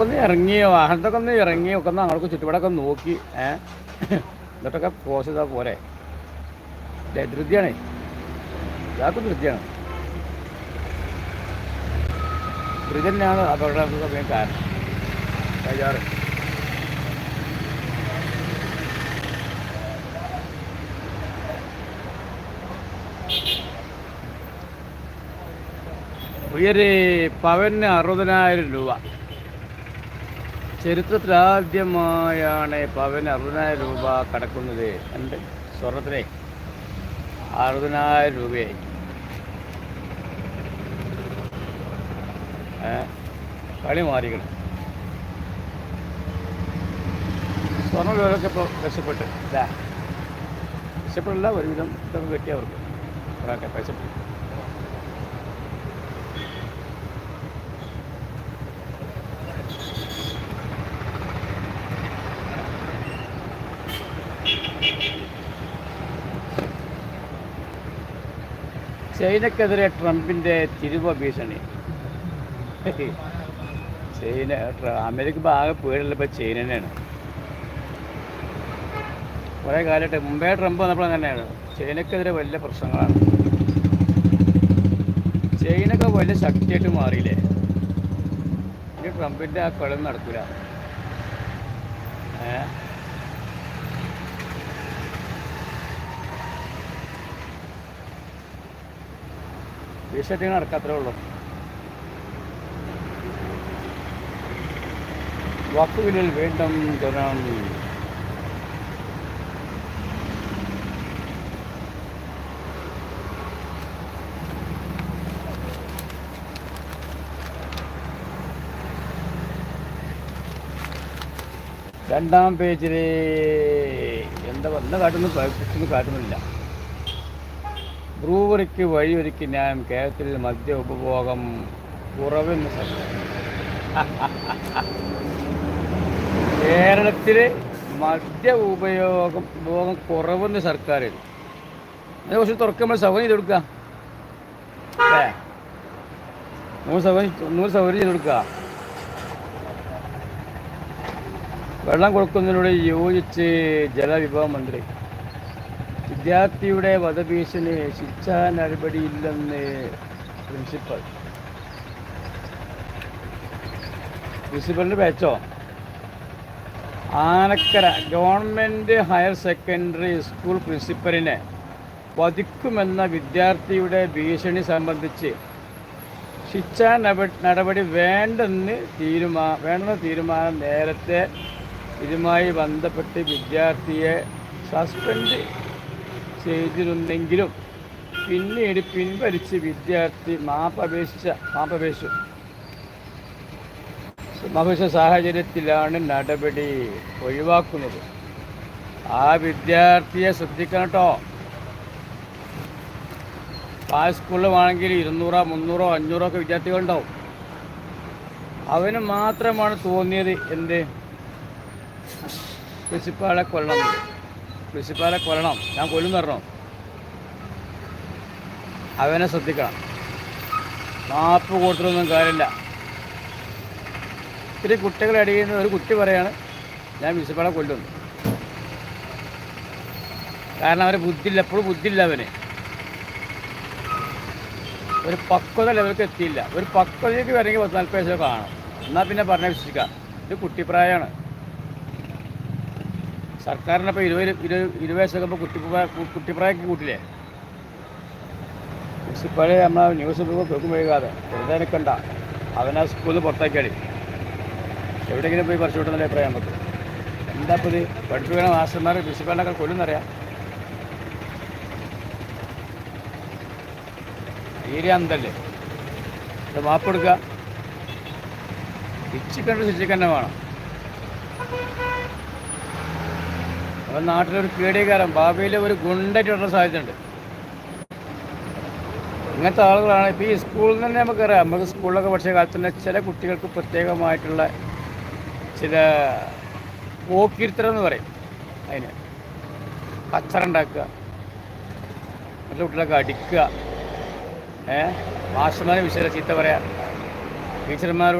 ഒക്കെ ഒന്ന് ഇറങ്ങി വാഹനത്തൊക്കെ ഒന്ന് ഇറങ്ങി ഒക്കെ ഒന്ന് അങ്ങോട്ട് ചുറ്റുപാടൊക്കെ നോക്കി ഏ? എന്നിട്ടൊക്കെ പോസ് ചെയ്താൽ പോരെ. ധൃതിയാണേ. ഇതാക്കും ധൃതിയാണ്. ധൃതി തന്നെയാണ് അപകട കാരണം. കഴിയാറ് ഉയരെ പവന് അറുപതിനായിരം രൂപ. ചരിത്രത്തിൽ പവൻ അറുപതിനായിരം രൂപ കടക്കുന്നത്. എന്റെ സ്വർണത്തിനെ. അറുപതിനായിരം രൂപയായി. കളി മാറിക്കണം സ്വർണ വിലയൊക്കെ ഇപ്പോൾ രക്ഷപ്പെട്ട്. രക്ഷപ്പെടില്ല ഒരുവിധം ഇതൊക്കെ കിട്ടിയവർക്ക് ഒരാൾക്ക് പൈസ ചൈനക്കെതിരെ ട്രംപിന്റെ തിരുവ ഭീഷണി. ചൈന അമേരിക്ക ആകെ പേടില്ല ഇപ്പോൾ ചൈന തന്നെയാണ് കുറേ കാലമായിട്ട് മുമ്പേ ട്രംപ് വന്നപ്പോൾ അങ്ങനെയാണ്. ചൈനക്കെതിരെ വലിയ പ്രശ്നങ്ങളാണ്. ചൈനക്ക് വലിയ ശക്തിയായിട്ട് മാറിയില്ലേ? ഇനി ട്രംപിന്റെ ആ കളി നടക്കില്ല ഭീഷണി നടക്കാത്രേ ഉള്ളൂ. വാക്കുവിനിൽ വീണ്ടും ജനം. രണ്ടാം പേജിൽ എന്താ വന്ന കാട്ടൊന്നും കാട്ടുന്നില്ല. ബ്രൂവറിക്ക് വഴിയൊരുക്കി ഞാൻ കേരളത്തിൽ മദ്യ ഉപഭോഗം കുറവെന്ന് കേരളത്തിൽ മദ്യ ഉപയോഗം ഉപഭോഗം കുറവെന്ന് സർക്കാർ അതിനെ കുറച്ച് തുറക്കുമ്പോൾ സൗകര്യം ചെയ്ത് കൊടുക്കുക നൂറ് സൗകര്യം നൂറ് സൗകര്യം ചെയ്ത് കൊടുക്കുക വെള്ളം കൊടുക്കുന്നതിനോട് യോജിച്ച് ജലവിഭവ മന്ത്രി. വിദ്യാർത്ഥിയുടെ വധഭീഷണി ശിക്ഷാ നടപടിയില്ലെന്ന് പ്രിൻസിപ്പൽ. പ്രിൻസിപ്പലിന്റെ പേച്ചോ Anakkara government higher secondary school പ്രിൻസിപ്പലിനെ വധിക്കുമെന്ന വിദ്യാർത്ഥിയുടെ ഭീഷണി സംബന്ധിച്ച് ശിക്ഷാ നടപ- നടപടി വേണ്ടെന്ന് തീരുമാ വേണ്ടെന്ന തീരുമാനം നേരത്തെ ഇതുമായി ബന്ധപ്പെട്ട് വിദ്യാർത്ഥിയെ സസ്പെൻഡ് ചെയ്തിരുന്നെങ്കിലും പിന്നീട് പിൻവലിച്ച് വിദ്യാർത്ഥി മാപ്പപേക്ഷിച്ച മാപ്പപേക്ഷിച്ചു മാപ്പപേക്ഷിച്ച സാഹചര്യത്തിലാണ് നടപടി ഒഴിവാക്കുന്നത്. ആ വിദ്യാർത്ഥിയെ ശ്രദ്ധിക്കണം കേട്ടോ. ആ സ്കൂളിൽ വേണമെങ്കിൽ ഇരുന്നൂറോ മുന്നൂറോ അഞ്ഞൂറോ ഒക്കെ വിദ്യാർത്ഥികളുണ്ടാവും. അവന് മാത്രമാണ് തോന്നിയത് എന്ത്? പ്രിൻസിപ്പാളെ കൊല്ലണം. എന്ന്. പ്രിൻസിപ്പാളെ കൊല്ലണം. ഞാൻ കൊല്ലും തരണോ അവനെ ശ്രദ്ധിക്കണം. മാപ്പ് കൊടുത്തിട്ടൊന്നും കാര്യമില്ല. ഇത്തിരി കുട്ടികളെ അടിയുന്ന ഒരു കുട്ടി പറയാണ് ഞാൻ പ്രിൻസിപ്പാളെ കൊല്ലുന്നു. കാരണം അവന് ബുദ്ധിയില്ല എപ്പോഴും ബുദ്ധിയില്ല അവന്. ഒരു പക്വത ലെവലിലേക്ക് എത്തിയില്ല. ഒരു പക്വതയ്ക്ക് വരണമെങ്കിൽ പത്ത് നാൽപ്പത് വയസ്സൊക്കെ കാണും എന്നാൽ പിന്നെ പറഞ്ഞ വിശ്വസിക്കാം. ഇത് കുട്ടിപ്രായമാണ്. സർക്കാരിനപ്പോൾ ഇരുപത് ഇരുപത് ഇരുപത് വയസ്സൊക്കെ ഇപ്പോൾ കുട്ടിപ്രായ കുട്ടിപ്രായക്ക് കൂട്ടില്ലേ? പ്രിൻസിപ്പാളെ നമ്മളെ ന്യൂസ് പേപ്പർ കേൾക്കും വൈകാതെ. വെറുതെ നിൽക്കണ്ട അവനാ സ്കൂളിൽ പുറത്താക്കിയാടി. എവിടെയെങ്കിലും പോയി പറിച്ചു വിട്ടുന്ന അഭിപ്രായം നമുക്ക്. എന്താ ഇപ്പോൾ ഇത്? പഠിപ്പിക്കണ മാസ്റ്റർമാർ പ്രിൻസിപ്പാളിനൊക്കെ കൊല്ലുന്നറിയാം തീരെ അന്തല്ലേ ഇത് മാപ്പ് കൊടുക്കുക ശിക്ഷിക്കേണ്ട ശിക്ഷിക്കന്നെ വേണം. അപ്പം നാട്ടിലൊരു പേടിയക്കാരൻ ഭാവിയിൽ ഒരു ഗുണ്ടായിട്ട് വരാൻ സാധ്യതയുണ്ട് ഇങ്ങനത്തെ ആളുകളാണ്. ഇപ്പോൾ ഈ സ്കൂളിൽ തന്നെ നമുക്കറിയാം നമുക്ക് സ്കൂളിലൊക്കെ പക്ഷേ കാലത്ത് തന്നെ ചില കുട്ടികൾക്ക് പ്രത്യേകമായിട്ടുള്ള ചില പോക്കിരുത്തരം എന്ന് പറയും അതിന്. കച്ചറുണ്ടാക്കുക മറ്റു കുട്ടികളൊക്കെ അടിക്കുക ഏഹ് മാസ്റ്റർമാരെ വിശേഷ ചീത്ത പറയാം. ടീച്ചർമാർ